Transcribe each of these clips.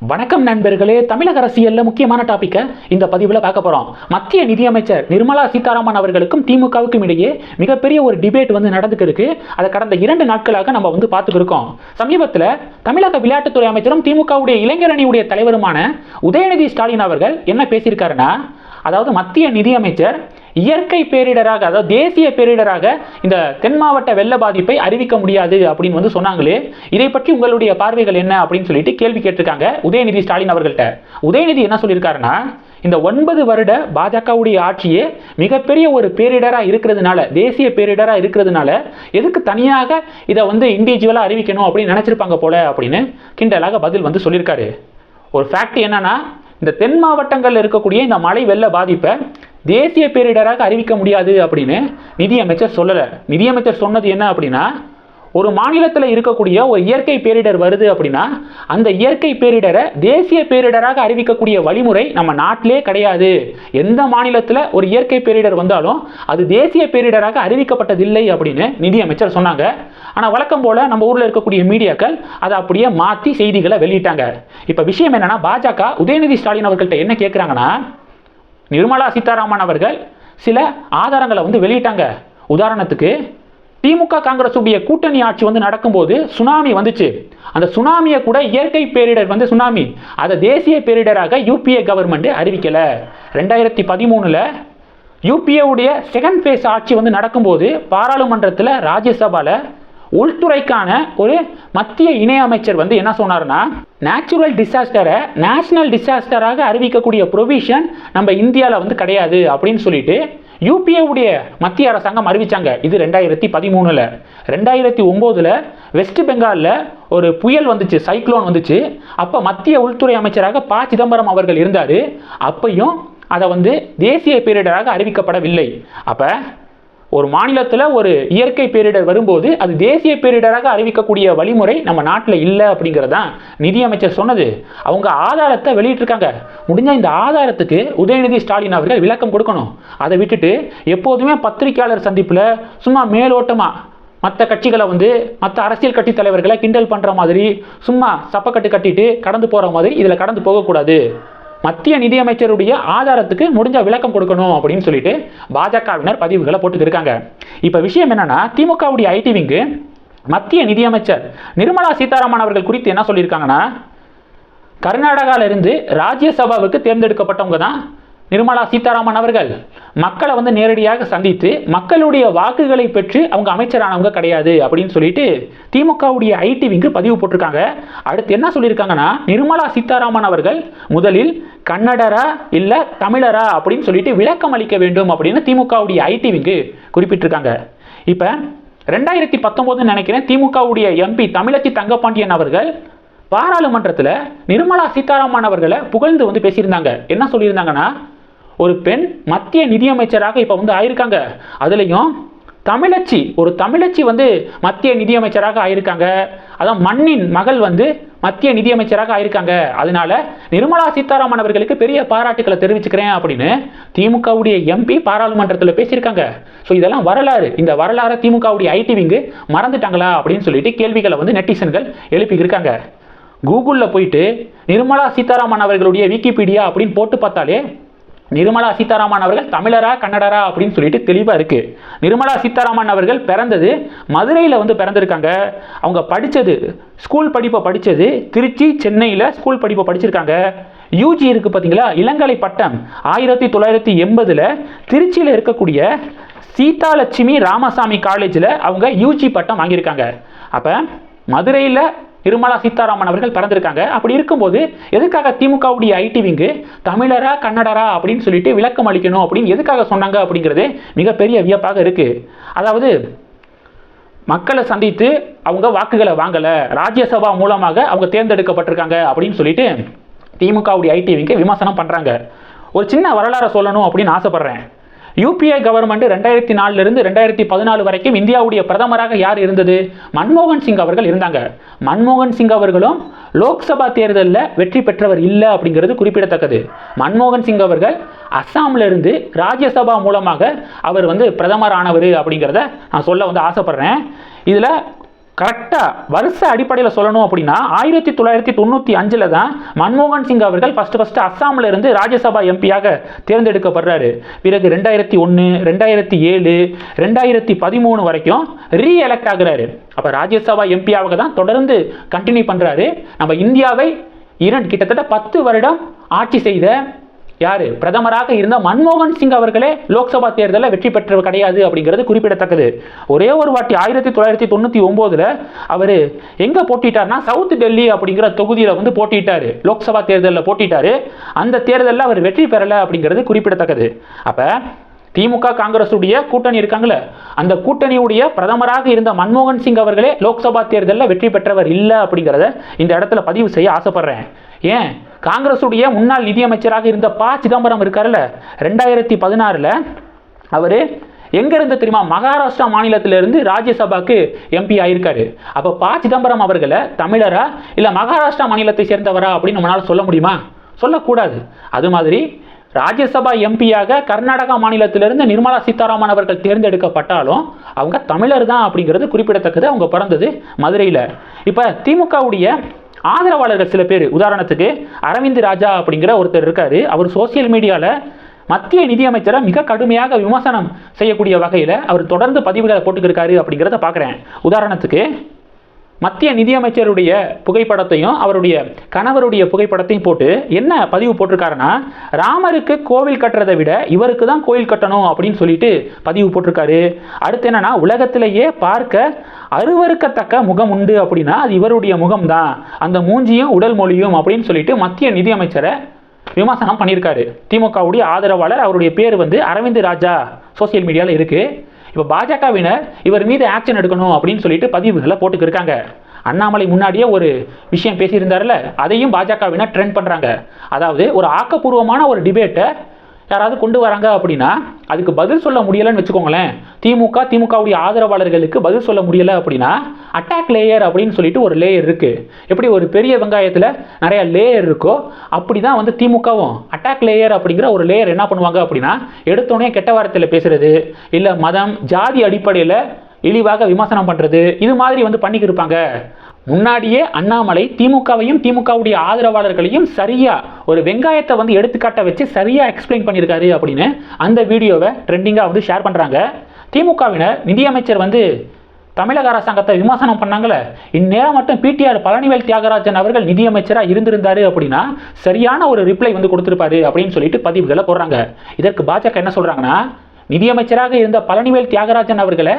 வணக்கம் நண்பர்களே தமிழக அரசியல்ல முக்கியமான டாப்பிக்கை இந்த பதிவில் பார்க்க போறோம். மத்திய நிதியமைச்சர் நிர்மலா சீதாராமன் அவர்களுக்கும் திமுகவுக்கும் இடையே மிகப்பெரிய ஒரு டிபேட் வந்து நடந்துக்கிருக்கு அதை கடந்த இரண்டு நாட்களாக நம்ம வந்து பார்த்துட்டு இருக்கோம். சமீபத்தில் தமிழக விளையாட்டுத்துறை அமைச்சரும் திமுகவுடைய இளைஞரணியுடைய தலைவருமான உதயநிதி ஸ்டாலின் அவர்கள் என்ன பேசியிருக்காருன்னா அதாவது மத்திய நிதியமைச்சர் இயற்கை பேரிடராக அதாவது தேசிய பேரிடராக இந்த தென் மாவட்ட வெள்ள பாதிப்பை அறிவிக்க முடியாது அப்படின்னு வந்து சொன்னாங்களே. இதை பற்றி உங்களுடைய பார்வைகள் என்ன அப்படின்னு சொல்லிட்டு கேள்வி கேட்டிருக்காங்க உதயநிதி ஸ்டாலின் அவர்கள்ட்ட. உதயநிதி என்ன சொல்லியிருக்காருன்னா இந்த ஒன்பது வருட பாஜகவுடைய ஆட்சியே மிகப்பெரிய ஒரு பேரிடராக இருக்கிறதுனால தேசிய பேரிடராக இருக்கிறதுனால எதுக்கு தனியாக இதை வந்து இண்டிவிஜுவலாக அறிவிக்கணும் அப்படின்னு நினச்சிருப்பாங்க போல அப்படின்னு கிண்டலாக பதில் வந்து சொல்லியிருக்காரு. ஒரு ஃபேக்ட் என்னன்னா இந்த தென் மாவட்டங்களில் இருக்கக்கூடிய இந்த மழை வெள்ள பாதிப்பை தேசிய பேரிடராக அறிவிக்க முடியாது அப்படின்னு நிதியமைச்சர் சொல்லலை. நிதியமைச்சர் சொன்னது என்ன அப்படின்னா ஒரு மாநிலத்தில் இருக்கக்கூடிய ஒரு இயற்கை பேரிடர் வருது அப்படின்னா அந்த இயற்கை பேரிடரை தேசிய பேரிடராக அறிவிக்கக்கூடிய வழிமுறை நம்ம நாட்டிலே கிடையாது. எந்த மாநிலத்தில் ஒரு இயற்கை பேரிடர் வந்தாலும் அது தேசிய பேரிடராக அறிவிக்கப்பட்டதில்லை அப்படின்னு நிதியமைச்சர் சொன்னாங்க. ஆனால் வழக்கம் போல் நம்ம ஊரில் இருக்கக்கூடிய மீடியாக்கள் அதை அப்படியே மாற்றி செய்திகளை வெளியிட்டாங்க. இப்போ விஷயம் என்னன்னா பாஜக உதயநிதி ஸ்டாலின் அவர்கள்ட்ட என்ன கேட்குறாங்கன்னா நிர்மலா சீதாராமன் அவர்கள் சில ஆதாரங்களை வந்து வெளியிட்டாங்க. உதாரணத்துக்கு திமுக காங்கிரஸ் உடைய கூட்டணி ஆட்சி வந்து நடக்கும்போது சுனாமி வந்துச்சு. அந்த சுனாமியை கூட இயற்கை பேரிடர் வந்து சுனாமி. அதை தேசிய பேரிடராக யூபிஏ கவர்மெண்ட் அறிவிக்கலை. ரெண்டாயிரத்தி பதிமூணுல யூபிஏவுடைய செகண்ட் ஃபேஸ் ஆட்சி வந்து நடக்கும்போது பாராளுமன்றத்தில் ராஜ்யசபால உள்துறைக்கான ஒரு மத்திய இணையமைச்சர் வந்து என்ன சொன்னார்னா நேச்சுரல் டிசாஸ்டரை நேஷனல் டிசாஸ்டராக அறிவிக்கக்கூடிய ப்ரொவிஷன் நம்ம இந்தியாவில் வந்து கிடையாது அப்படின்னு சொல்லிட்டு யூபிஏவுடைய மத்திய அரசாங்கம் அறிவிச்சாங்க. இது ரெண்டாயிரத்தி பதிமூணுல. ரெண்டாயிரத்தி ஒம்போதுல வெஸ்ட் பெங்காலில் ஒரு புயல் வந்துச்சு சைக்ளோன் வந்துச்சு. அப்போ மத்திய உள்துறை அமைச்சராக ப. சிதம்பரம் அவர்கள் இருந்தார். அப்பையும் அதை வந்து தேசிய பேரிடராக அறிவிக்கப்படவில்லை. அப்போ ஒரு மாநிலத்தில் ஒரு இயற்கை பேரிடர் வரும்போது அது தேசிய பேரிடராக அறிவிக்கக்கூடிய வழிமுறை நம்ம நாட்டில் இல்லை அப்படிங்கிறதான் நிதியமைச்சர் சொன்னது. அவங்க ஆதாரத்தை வெளியிட்டிருக்காங்க. முடிஞ்ச இந்த ஆதாரத்துக்கு உதயநிதி ஸ்டாலின் அவர்கள் விளக்கம் கொடுக்கணும். அதை விட்டுட்டு எப்போதுமே பத்திரிகையாளர் சந்திப்பில் சும்மா மேலோட்டமாக மற்ற கட்சிகளை வந்து மற்ற அரசியல் கட்சி தலைவர்களை கிண்டல் பண்ணுற மாதிரி சும்மா சப்பக்கட்டு கட்டிட்டு கடந்து போகிற மாதிரி இதில் கடந்து போகக்கூடாது. மத்திய நிதியமைச்சருடைய ஆதாரத்துக்கு முடிஞ்ச விளக்கம் கொடுக்கணும் அப்படின்னு சொல்லிட்டு பாஜகவினர் பதிவுகளை போட்டுட்டு இருக்காங்க. இப்போ விஷயம் என்னன்னா திமுகவுடைய ஐடி விங்கு மத்திய நிதியமைச்சர் நிர்மலா சீதாராமன் அவர்கள் குறித்து என்ன சொல்லியிருக்காங்கன்னா கர்நாடகாவிலிருந்து ராஜ்யசபாவுக்கு தேர்ந்தெடுக்கப்பட்டவங்க தான் நிர்மலா சீதாராமன் அவர்கள் மக்களை வந்து நேரடியாக சந்தித்து மக்களுடைய வாக்குகளை பெற்று அவங்க அமைச்சரானவங்க கிடையாது அப்படின்னு சொல்லிட்டு திமுகவுடைய ஐடி விங்கு பதிவு போட்டிருக்காங்க. அடுத்து என்ன சொல்லியிருக்காங்கன்னா நிர்மலா சீதாராமன் அவர்கள் முதலில் கன்னடரா இல்லை தமிழரா அப்படின்னு சொல்லிட்டு விளக்கம் அளிக்க வேண்டும் அப்படின்னு திமுகவுடைய ஐடி விங்கு குறிப்பிட்டிருக்காங்க. இப்போ ரெண்டாயிரத்தி பத்தொம்போதுன்னு நினைக்கிறேன் திமுகவுடைய எம்பி தமிழச்சி தங்கப்பாண்டியன் அவர்கள் பாராளுமன்றத்தில் நிர்மலா சீதாராமன் அவர்களை புகழ்ந்து வந்து பேசியிருந்தாங்க. என்ன சொல்லியிருந்தாங்கன்னா ஒரு பெண் மத்திய நிதியமைச்சராக இப்போ வந்து ஆயிருக்காங்க. அதுலேயும் தமிழச்சி ஒரு தமிழச்சி வந்து மத்திய நிதியமைச்சராக ஆயிருக்காங்க. அதான் மண்ணின் மகள் வந்து மத்திய நிதியமைச்சராக ஆயிருக்காங்க. அதனால நிர்மலா சீதாராமன் அவர்களுக்கு பெரிய பாராட்டுகளை தெரிவிச்சுக்கிறேன் அப்படின்னு திமுகவுடைய எம்பி பாராளுமன்றத்தில் பேசியிருக்காங்க. ஸோ இதெல்லாம் வரலாறு. இந்த வரலாறை திமுகவுடைய ஐடி விங்கு மறந்துட்டாங்களா அப்படின்னு சொல்லிட்டு கேள்விகளை வந்து நெட்டிசன்கள் எழுப்பியிருக்காங்க. கூகுளில் போயிட்டு நிர்மலா சீதாராமன் அவர்களுடைய விக்கிபீடியா அப்படின்னு போட்டு பார்த்தாலே நிர்மலா சீதாராமன் அவர்கள் தமிழரா கன்னடரா அப்படின்னு சொல்லிட்டு தெளிவாக இருக்கு. நிர்மலா சீதாராமன் அவர்கள் பிறந்தது மதுரையில் வந்து பிறந்திருக்காங்க. அவங்க படித்தது ஸ்கூல் படிப்பை படித்தது திருச்சி சென்னையில் ஸ்கூல் படிப்பை படிச்சிருக்காங்க. யூஜி இருக்கு பார்த்தீங்களா இளங்கலை பட்டம் ஆயிரத்தி தொள்ளாயிரத்தி எண்பதில் திருச்சியில் இருக்கக்கூடிய சீதாலட்சுமி ராமசாமி காலேஜில் அவங்க யூஜி பட்டம் வாங்கியிருக்காங்க. அப்போ மதுரையில் நிர்மலா சீதாராமன் அவர்கள் பிறந்திருக்காங்க. அப்படி இருக்கும்போது எதுக்காக திமுகவுடைய ஐடி விங்கு தமிழரா கன்னடரா அப்படின்னு சொல்லிட்டு விளக்கம் அளிக்கணும் அப்படின்னு எதுக்காக சொன்னாங்க அப்படிங்கிறது மிகப்பெரிய வியப்பாக இருக்கு. அதாவது மக்களை சந்தித்து அவங்க வாக்குகளை வாங்கலை. ராஜ்யசபா மூலமாக அவங்க தேர்ந்தெடுக்கப்பட்டிருக்காங்க அப்படின்னு சொல்லிட்டு திமுகவுடைய ஐடி விங்கு விமர்சனம் பண்ணுறாங்க ஒரு சின்ன வரலாறை சொல்லணும் அப்படின்னு ஆசைப்பட்றேன். யூபிஏ கவர்மெண்ட் ரெண்டாயிரத்தி நாலுலேருந்து ரெண்டாயிரத்தி பதினாலு வரைக்கும் இந்தியாவுடைய பிரதமராக யார் இருந்தது? மன்மோகன் சிங் அவர்கள் இருந்தாங்க. மன்மோகன் சிங் அவர்களும் லோக்சபா தேர்தலில் வெற்றி பெற்றவர் இல்லை அப்படிங்கிறது குறிப்பிடத்தக்கது. மன்மோகன் சிங் அவர்கள் அஸ்ஸாம்லிருந்து ராஜ்யசபா மூலமாக அவர் வந்து பிரதமர் ஆனவர் அப்படிங்கிறத நான் சொல்ல வந்து ஆசைப்படுறேன். இதில் கரெக்டாக வருஷ அடிப்படையில் சொல்லணும் அப்படின்னா ஆயிரத்தி தொள்ளாயிரத்தி தொண்ணூற்றி அஞ்சில் தான் மன்மோகன் சிங் அவர்கள் ஃபஸ்ட்டு ஃபஸ்ட்டு அஸ்ஸாமில் இருந்து ராஜ்யசபா எம்பியாக தேர்ந்தெடுக்கப்படுறாரு. பிறகு ரெண்டாயிரத்தி ஒன்று ரெண்டாயிரத்தி ஏழு ரெண்டாயிரத்தி பதிமூணு வரைக்கும் ரீஎலெக்ட் ஆகுறாரு. அப்போ ராஜ்யசபா எம்பியாக தான் தொடர்ந்து கண்டினியூ பண்ணுறாரு நம்ம இந்தியாவை இரண்டு கிட்டத்தட்ட பத்து வருடம் ஆட்சி செய்த யார்? பிரதமராக இருந்த மன்மோகன் சிங் அவர்களே லோக்சபா தேர்தலில் வெற்றி பெற்றவர் கிடையாது அப்படிங்கிறது குறிப்பிடத்தக்கது. ஒரே ஒரு வாட்டி ஆயிரத்தி தொள்ளாயிரத்தி தொண்ணூற்றி ஒம்போதில் அவர் எங்கே போட்டிட்டார்னா சவுத் டெல்லி அப்படிங்கிற தொகுதியில் வந்து போட்டிட்டார். லோக்சபா தேர்தலில் போட்டிட்டார். அந்த தேர்தலில் அவர் வெற்றி பெறலை அப்படிங்கிறது குறிப்பிடத்தக்கது. அப்போ திமுக காங்கிரஸுடைய கூட்டணி இருக்காங்களே அந்த கூட்டணியுடைய பிரதமராக இருந்த மன்மோகன் சிங் அவர்களே லோக்சபா தேர்தலில் வெற்றி பெற்றவர் இல்லை அப்படிங்கிறத இந்த இடத்துல பதிவு செய்ய ஆசைப்படுறேன். ஏன்? காங்கிரஸுடைய முன்னாள் நிதியமைச்சராக இருந்த ப. சிதம்பரம் இருக்கார்ல ரெண்டாயிரத்தி பதினாறில் அவர் எங்கேருந்து தெரியுமா மகாராஷ்டிரா மாநிலத்திலிருந்து ராஜ்யசபாக்கு எம்பி ஆயிருக்காரு. அப்போ ப. சிதம்பரம் அவர்களை தமிழரா இல்லை மகாராஷ்டிரா மாநிலத்தை சேர்ந்தவரா அப்படின்னு நம்மளால் சொல்ல முடியுமா? சொல்லக்கூடாது. அது மாதிரி ராஜ்யசபா எம்பியாக கர்நாடகா மாநிலத்திலிருந்து நிர்மலா சீதாராமன் அவர்கள் தேர்ந்தெடுக்கப்பட்டாலும் அவங்க தமிழர் தான் அப்படிங்கிறது குறிப்பிடத்தக்கது. அவங்க பிறந்தது மதுரையில். இப்போ திமுகவுடைய ஆதரவாளர்கள் சில பேர். உதாரணத்துக்கு அரவிந்த் ராஜா அப்படிங்கிற ஒருத்தர் இருக்காரு. அவர் சோசியல் மீடியாவில் மத்திய நிதியமைச்சரை மிக கடுமையாக விமர்சனம் செய்யக்கூடிய வகையில் அவர் தொடர்ந்து பதிவுகளை போட்டுக்கிருக்காரு அப்படிங்கிறத பார்க்குறேன் உதாரணத்துக்கு மத்திய நிதியமைச்சருடைய புகைப்படத்தையும் அவருடைய கணவருடைய புகைப்படத்தையும் போட்டு என்ன பதிவு போட்டிருக்காருன்னா ராமருக்கு கோவில் கட்டுறதை விட இவருக்கு தான் கோவில் கட்டணும் அப்படின்னு சொல்லிட்டு பதிவு போட்டிருக்காரு. அடுத்து என்னன்னா உலகத்திலேயே பார்க்க அருவருக்கத்தக்க முகம் உண்டு அப்படின்னா அது இவருடைய முகம்தான். அந்த மூஞ்சியும் உடல் மொழியும் அப்படின்னு சொல்லிட்டு மத்திய நிதியமைச்சரை விமர்சனம் பண்ணியிருக்காரு. திமுகவுடைய ஆதரவாளர் அவருடைய பேர் வந்து அரவிந்த் ராஜா. சோசியல் மீடியாவில் இருக்குது இப்போ பாஜகவினர் இவர் மீது ஆக்ஷன் எடுக்கணும் அப்படின்னு சொல்லிட்டு பதிவுகளை போட்டுக்கிருக்காங்க. அண்ணாமலை முன்னாடியே ஒரு விஷயம் பேசியிருந்தார்ல அதையும் பாஜகவினர் ட்ரெண்ட் பண்ணுறாங்க அதாவது ஒரு ஆக்கப்பூர்வமான ஒரு டிபேட்டை யாராவது கொண்டு வராங்க அப்படின்னா அதுக்கு பதில் சொல்ல முடியலைன்னு வச்சுக்கோங்களேன். திமுக திமுகவுடைய ஆதரவாளர்களுக்கு பதில் சொல்ல முடியலை அப்படின்னா அட்டாக் லேயர் அப்படின்னு சொல்லிட்டு ஒரு லேயர் இருக்குது எப்படி ஒரு பெரிய வெங்காயத்தில் நிறைய லேயர் இருக்கோ அப்படி தான் வந்து திமுகவும். அட்டாக் லேயர் அப்படிங்கிற ஒரு லேயர் என்ன பண்ணுவாங்க அப்படின்னா எடுத்தோடனே கெட்ட வாரத்தில் பேசுறது இல்லை மதம் ஜாதி அடிப்படையில் இழிவாக விமர்சனம் பண்ணுறது இது மாதிரி வந்து பண்ணிக்கிருப்பாங்க முன்னாடியே அண்ணாமலை திமுகவையும் திமுகவுடைய ஆதரவாளர்களையும் சரியாக ஒரு வெங்காயத்தை வந்து எடுத்துக்காட்ட வச்சு சரியாக எக்ஸ்பிளைன் பண்ணியிருக்காரு அப்படின்னு அந்த வீடியோவை ட்ரெண்டிங்காக வந்து ஷேர் பண்ணுறாங்க திமுகவினர் நிதியமைச்சர் வந்து தமிழக அரசாங்கத்தை விமர்சனம் பண்ணாங்களே. இந்நேரம் மட்டும் பிடிஆர் பழனிவேல் தியாகராஜன் அவர்கள் நிதியமைச்சராக இருந்திருந்தாரு அப்படின்னா சரியான ஒரு ரிப்ளை வந்து கொடுத்துருப்பாரு அப்படின்னு சொல்லிட்டு பதிவுகளை போடுறாங்க. இதற்கு பாஜக என்ன சொல்கிறாங்கன்னா நிதியமைச்சராக இருந்த பழனிவேல் தியாகராஜன் அவர்களை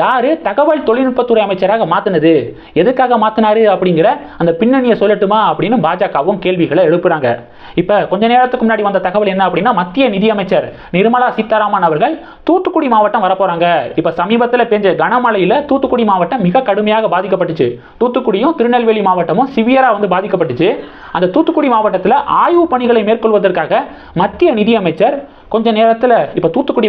யாரு தகவல் தொழில்நுட்பத்துறை அமைச்சராக மாத்தினது? எதுக்காக மாத்தினாரு அப்படிங்கிற அந்த பின்னணியை சொல்லட்டுமா அப்படின்னு பாஜகவும் கேள்விகளை எழுப்புறாங்க. இப்ப கொஞ்ச நேரத்துக்கு முன்னாடி வந்த தகவல் என்ன அப்படின்னா மத்திய நிதியமைச்சர் நிர்மலா சீதாராமன் அவர்கள் தூத்துக்குடி மாவட்டம் வரப்போறாங்க. இப்ப சமீபத்தில் பெஞ்ச கனமழையில தூத்துக்குடி மாவட்டம் மிக கடுமையாக பாதிக்கப்பட்டுச்சு. தூத்துக்குடியும் திருநெல்வேலி மாவட்டமும் சிவியரா வந்து பாதிக்கப்பட்டுச்சு. அந்த தூத்துக்குடி மாவட்டத்தில் ஆய்வு பணிகளை மேற்கொள்வதற்காக மத்திய நிதியமைச்சர் கொஞ்ச நேரத்தில் இப்போ தூத்துக்குடி